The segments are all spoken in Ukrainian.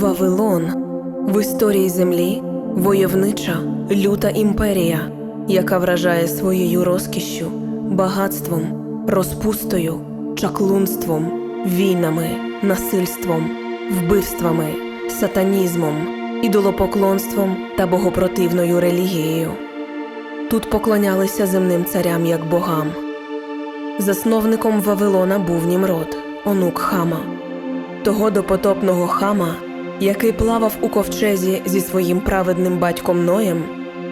Вавилон в історії землі войовнича люта імперія, яка вражає своєю розкішшю, багатством, розпустою, чаклунством, війнами, насильством, вбивствами, сатанізмом, ідолопоклонством та богопротивною релігією. Тут поклонялися земним царям як богам. Засновником Вавилона був Німрод, онук Хама, того допотопного хама, який плавав у ковчезі зі своїм праведним батьком Ноєм,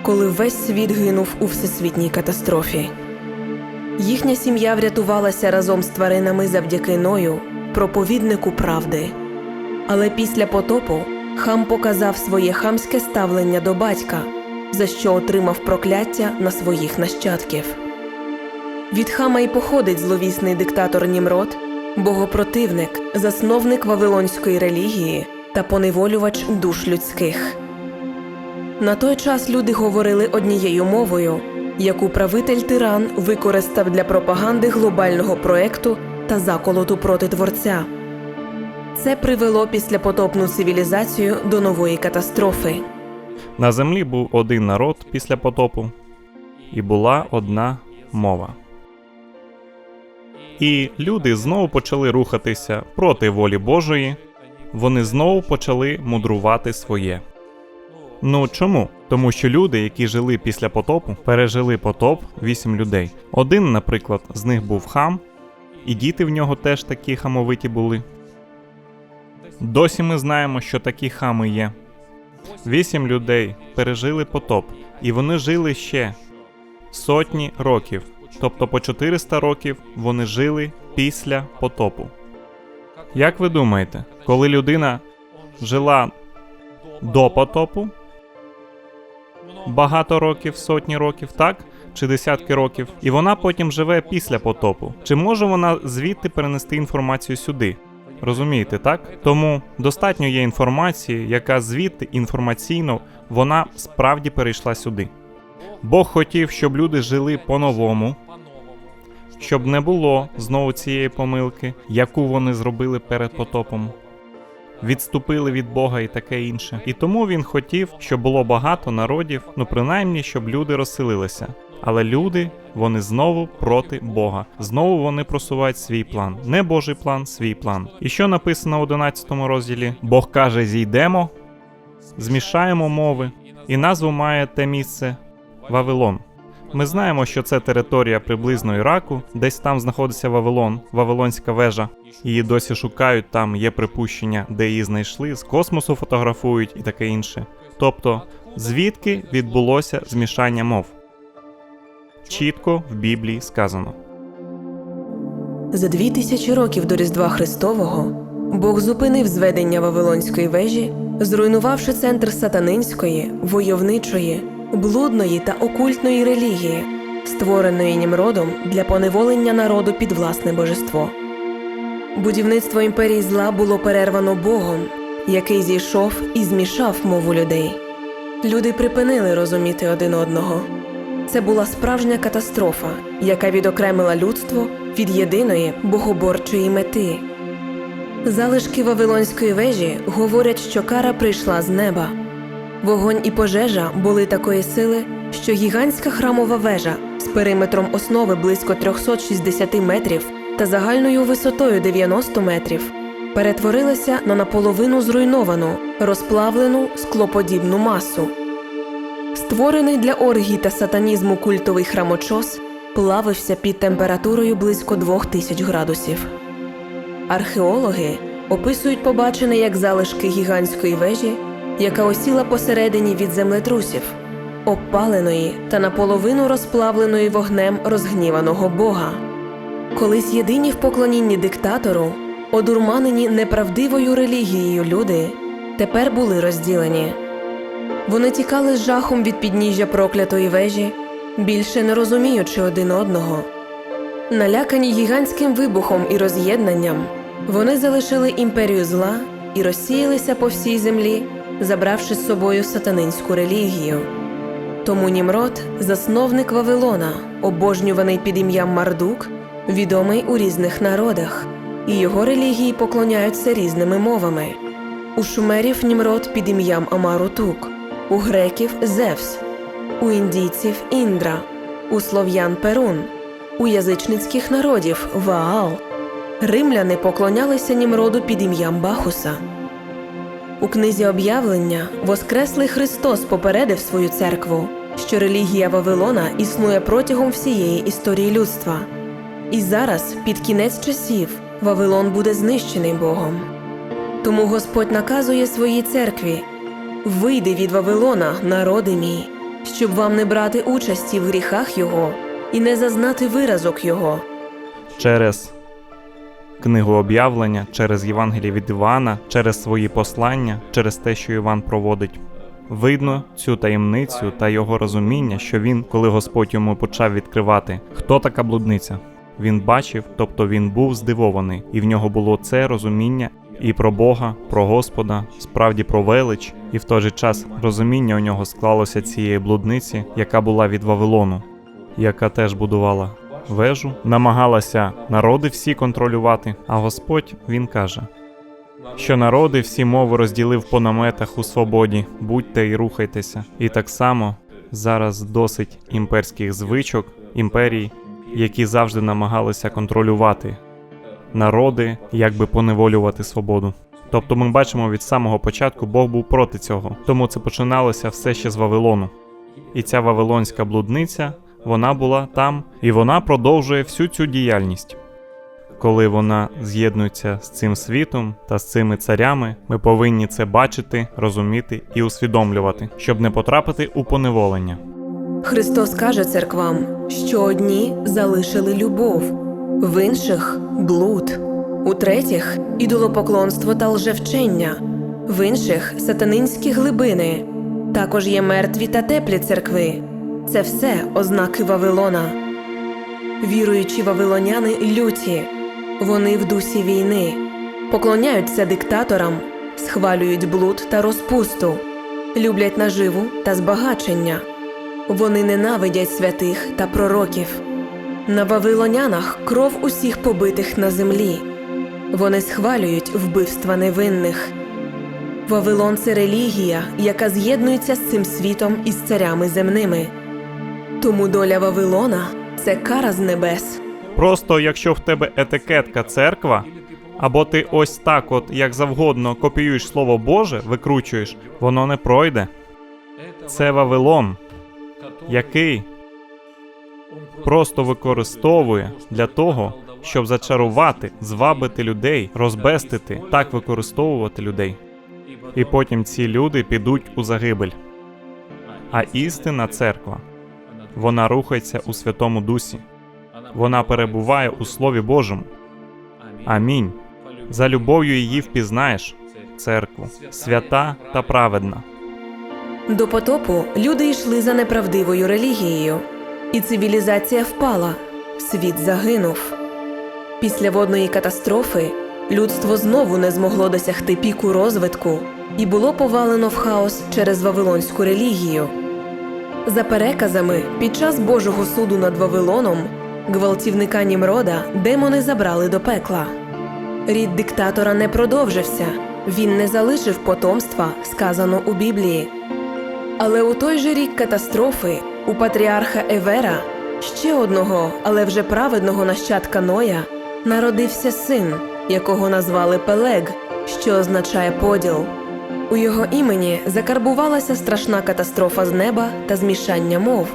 коли весь світ гинув у всесвітній катастрофі. Їхня сім'я врятувалася разом з тваринами завдяки Ною, проповіднику правди. Але після потопу хам показав своє хамське ставлення до батька, за що отримав прокляття на своїх нащадків. Від хама й походить зловісний диктатор Німрод, богопротивник, засновник вавилонської релігії та поневолювач душ людських. На той час люди говорили однією мовою, яку правитель тиран використав для пропаганди глобального проекту та заколоту проти творця. Це привело післяпотопну цивілізацію до нової катастрофи. На землі був один народ після потопу, і була одна мова. І люди знову почали рухатися проти волі Божої, вони знову почали мудрувати своє. Ну чому? Тому що люди, які жили після потопу, пережили потоп вісім людей. Один, наприклад, з них був хам, і діти в нього теж такі хамовиті були. Досі ми знаємо, що такі хами є. Вісім людей пережили потоп, і вони жили ще сотні років. Тобто по 400 років вони жили після потопу. Як ви думаєте, коли людина жила до потопу багато років, сотні років, так? Чи десятки років, і вона потім живе після потопу. Чи може вона звідти перенести інформацію сюди? Розумієте, так? Тому достатньо є інформації, яка звідти інформаційно вона справді перейшла сюди. Бог хотів, щоб люди жили по-новому, щоб не було знову цієї помилки, яку вони зробили перед потопом. Відступили від Бога і таке інше. І тому він хотів, щоб було багато народів, ну принаймні, щоб люди розселилися. Але люди, вони знову проти Бога. Знову вони просувають свій план. Не Божий план, свій план. І що написано в 11 розділі? Бог каже: зійдемо, змішаємо мови, і назву має те місце Вавилон. Ми знаємо, що це територія приблизно Іраку, десь там знаходиться Вавилон, Вавилонська вежа. Її досі шукають, там є припущення, де її знайшли, з космосу фотографують і таке інше. Тобто, звідки відбулося змішання мов? Чітко в Біблії сказано. За дві тисячі років до Різдва Христового Бог зупинив зведення Вавилонської вежі, зруйнувавши центр сатанинської, войовничої, блудної та окультної релігії, створеної Німродом для поневолення народу під власне божество. Будівництво імперії зла було перервано Богом, який зійшов і змішав мову людей. Люди припинили розуміти один одного. Це була справжня катастрофа, яка відокремила людство від єдиної богоборчої мети. Залишки Вавилонської вежі говорять, що кара прийшла з неба. Вогонь і пожежа були такої сили, що гігантська храмова вежа з периметром основи близько 360 метрів та загальною висотою 90 метрів перетворилася на наполовину зруйновану, розплавлену склоподібну масу. Створений для оргій та сатанізму культовий храмочос плавився під температурою близько 2000 градусів. Археологи описують побачене як залишки гігантської вежі, яка осіла посередині від землетрусів, обпаленої та наполовину розплавленої вогнем розгніваного Бога. Колись єдині в поклонінні диктатору, одурманені неправдивою релігією люди, тепер були розділені. Вони тікали з жахом від підніжжя проклятої вежі, більше не розуміючи один одного. Налякані гігантським вибухом і роз'єднанням, вони залишили імперію зла і розсіялися по всій землі, забравши з собою сатанинську релігію. Тому Німрод, засновник Вавилона, обожнюваний під ім'ям Мардук, відомий у різних народах, і його релігії поклоняються різними мовами. У шумерів Німрод під ім'ям Амарутук, у греків Зевс, у індійців Індра, у слов'ян Перун, у язичницьких народів Ваал. Римляни поклонялися Німроду під ім'ям Бахуса. У книзі об'явлення Воскреслий Христос попередив свою церкву, що релігія Вавилона існує протягом всієї історії людства. І зараз, під кінець часів, Вавилон буде знищений Богом. Тому Господь наказує своїй церкві: вийди від Вавилона, народи мій, щоб вам не брати участі в гріхах Його і не зазнати виразок Його. через книгу об'явлення, через Євангеліє від Івана, через свої послання, через те, що Іван проводить. Видно цю таємницю та його розуміння, що він, коли Господь йому почав відкривати, хто така блудниця. Він бачив, тобто він був здивований, і в нього було це розуміння і про Бога, про Господа, справді про велич, і в той же час розуміння у нього склалося цієї блудниці, яка була від Вавилону, яка теж будувала вежу, намагалася народи всі контролювати. А Господь він каже, що народи всі мови розділив по наметах у свободі, будьте і рухайтеся. І так само зараз досить імперських звичок, імперій, які завжди намагалися контролювати народи, якби поневолювати свободу. Тобто ми бачимо від самого початку Бог був проти цього, тому це починалося все ще з Вавилону. І ця вавилонська блудниця, вона була там, і вона продовжує всю цю діяльність. Коли вона з'єднується з цим світом та з цими царями, ми повинні це бачити, розуміти і усвідомлювати, щоб не потрапити у поневолення. Христос каже церквам, що одні залишили любов, в інших блуд, у третіх ідолопоклонство та лжевчення, в інших сатанинські глибини. Також є мертві та теплі церкви. Це все ознаки Вавилона. Віруючі вавилоняни люті, вони в дусі війни, поклоняються диктаторам, схвалюють блуд та розпусту, люблять наживу та збагачення. Вони ненавидять святих та пророків. На вавилонянах кров усіх побитих на землі. Вони схвалюють вбивства невинних. Вавилон це релігія, яка з'єднується з цим світом і з царями земними. Тому доля Вавилона це кара з небес. Просто якщо в тебе етикетка церква, або ти ось так, от як завгодно копіюєш слово Боже, викручуєш, воно не пройде. Це Вавилон, який просто використовує для того, щоб зачарувати, звабити людей, розбестити, так використовувати людей. І потім ці люди підуть у загибель. А істинна церква, вона рухається у Святому Дусі. Вона перебуває у Слові Божому. Амінь. За любов'ю її впізнаєш церкву, свята та праведна. До потопу люди йшли за неправдивою релігією, і цивілізація впала, світ загинув. Після водної катастрофи людство знову не змогло досягти піку розвитку і було повалено в хаос через вавилонську релігію. За переказами, під час Божого суду над Вавилоном гвалтівника Німрода демони забрали до пекла. Рід диктатора не продовжився, він не залишив потомства, сказано у Біблії. Але у той же рік катастрофи у патріарха Евера, ще одного, але вже праведного нащадка Ноя, народився син, якого назвали Пелег, що означає поділ. У його імені закарбувалася страшна катастрофа з неба та змішання мов.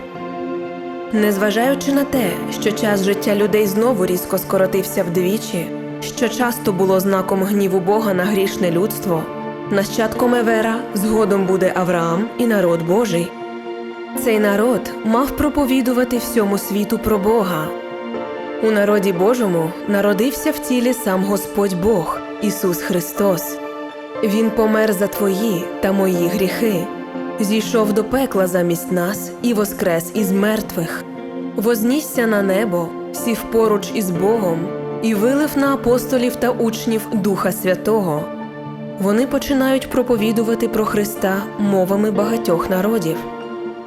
Незважаючи на те, що час життя людей знову різко скоротився вдвічі, що часто було знаком гніву Бога на грішне людство, нащадком Евера згодом буде Авраам і народ Божий. Цей народ мав проповідувати всьому світу про Бога. У народі Божому народився в тілі сам Господь Бог, Ісус Христос. Він помер за твої та мої гріхи, зійшов до пекла замість нас і воскрес із мертвих, вознісся на небо, сів поруч із Богом і вилив на апостолів та учнів Духа Святого. Вони починають проповідувати про Христа мовами багатьох народів,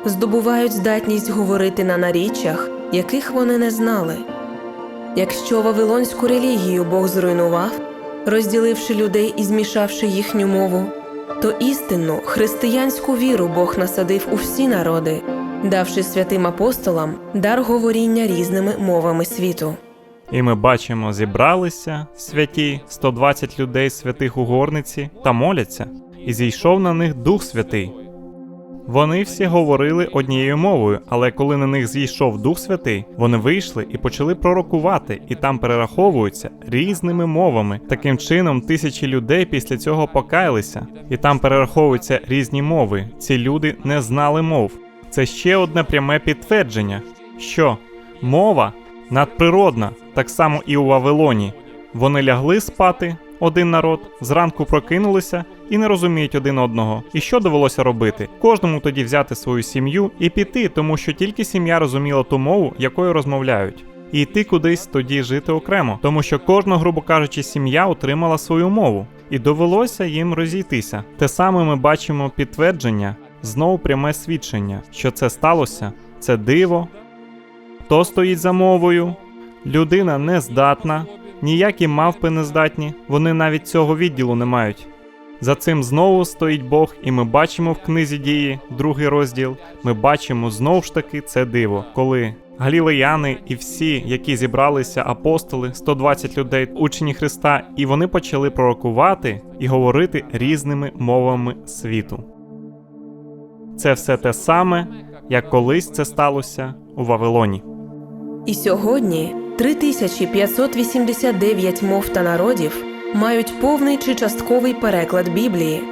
здобувають здатність говорити на наріччях, яких вони не знали. Якщо вавилонську релігію Бог зруйнував, розділивши людей і змішавши їхню мову, то істинну християнську віру Бог насадив у всі народи, давши святим апостолам дар говоріння різними мовами світу. І ми бачимо, зібралися святі 120 людей святих у горниці та моляться, і зійшов на них Дух Святий. Вони всі говорили однією мовою, але коли на них зійшов Дух Святий, вони вийшли і почали пророкувати, і там перераховуються різними мовами. Таким чином, тисячі людей після цього покаялися, і там перераховуються різні мови. Ці люди не знали мов. Це ще одне пряме підтвердження, що мова надприродна, так само і у Вавилоні. Вони лягли спати, один народ, зранку прокинулися і не розуміють один одного. І що довелося робити? Кожному тоді взяти свою сім'ю і піти, тому що тільки сім'я розуміла ту мову, якою розмовляють. І йти кудись тоді жити окремо, тому що кожна, грубо кажучи, сім'я отримала свою мову, і довелося їм розійтися. Те саме ми бачимо підтвердження, знову пряме свідчення, що це сталося, це диво. Хто стоїть за мовою? Людина не здатна, ніякі мавпи не здатні, вони навіть цього відділу не мають. За цим знову стоїть Бог, і ми бачимо в книзі дії, другий розділ. Ми бачимо знову ж таки це диво, коли галілеяни і всі, які зібралися, апостоли, 120 людей, учні Христа, і вони почали пророкувати і говорити різними мовами світу. Це все те саме, як колись це сталося у Вавилоні. І сьогодні 3589 мов та народів мають повний чи частковий переклад Біблії.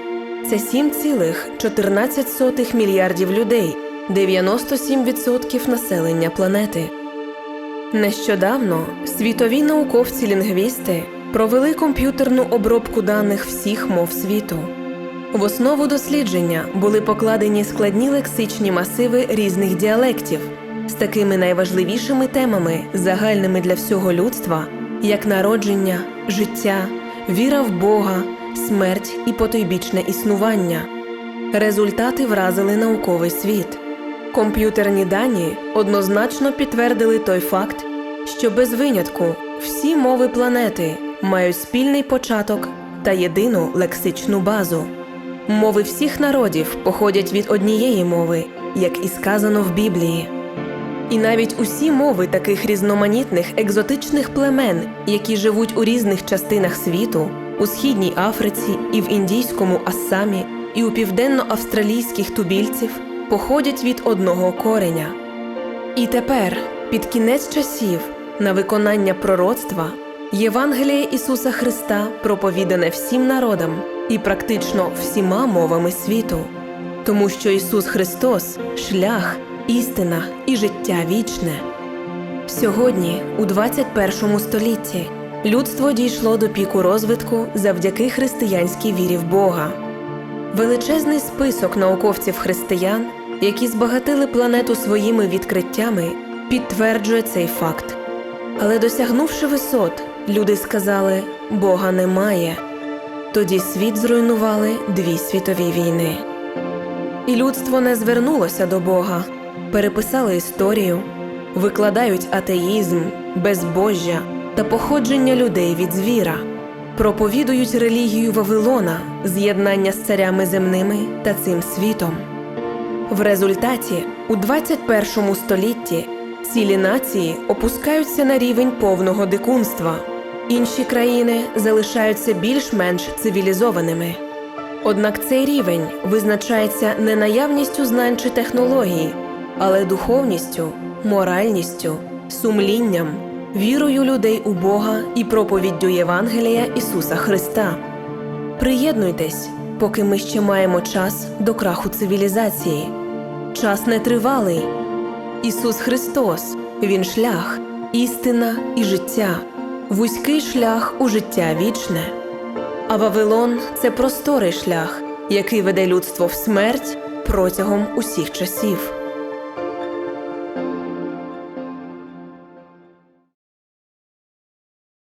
Це 7,14 мільярдів людей, 97% населення планети. Нещодавно світові науковці-лінгвісти провели комп'ютерну обробку даних всіх мов світу. В основу дослідження були покладені складні лексичні масиви різних діалектів з такими найважливішими темами, загальними для всього людства, як народження, життя, віра в Бога, смерть і потойбічне існування. Результати вразили науковий світ. Комп'ютерні дані однозначно підтвердили той факт, що без винятку всі мови планети мають спільний початок та єдину лексичну базу. Мови всіх народів походять від однієї мови, як і сказано в Біблії. І навіть усі мови таких різноманітних екзотичних племен, які живуть у різних частинах світу, у східній Африці і в індійському Ассамі, і у південно-австралійських тубільців, походять від одного кореня. І тепер, під кінець часів, на виконання пророцтва, Євангеліє Ісуса Христа проповідане всім народам і практично всіма мовами світу, тому що Ісус Христос шлях, істина і життя вічне. Сьогодні, у 21 столітті, людство дійшло до піку розвитку завдяки християнській вірі в Бога. Величезний список науковців християн, які збагатили планету своїми відкриттями, підтверджує цей факт. Але досягнувши висот, люди сказали Бога немає. Тоді світ зруйнували дві світові війни. І людство не звернулося до Бога, переписали історію, викладають атеїзм, безбожжя та походження людей від звіра, проповідують релігію Вавилона, з'єднання з царями земними та цим світом. В результаті у 21 столітті цілі нації опускаються на рівень повного дикунства. Інші країни залишаються більш-менш цивілізованими. Однак цей рівень визначається не наявністю знань чи технологій, але духовністю, моральністю, сумлінням, вірою людей у Бога і проповіддю Євангелія Ісуса Христа. Приєднуйтесь, поки ми ще маємо час до краху цивілізації. Час нетривалий. Ісус Христос, Він шлях, істина і життя, вузький шлях у життя вічне. А Вавилон це просторий шлях, який веде людство в смерть протягом усіх часів.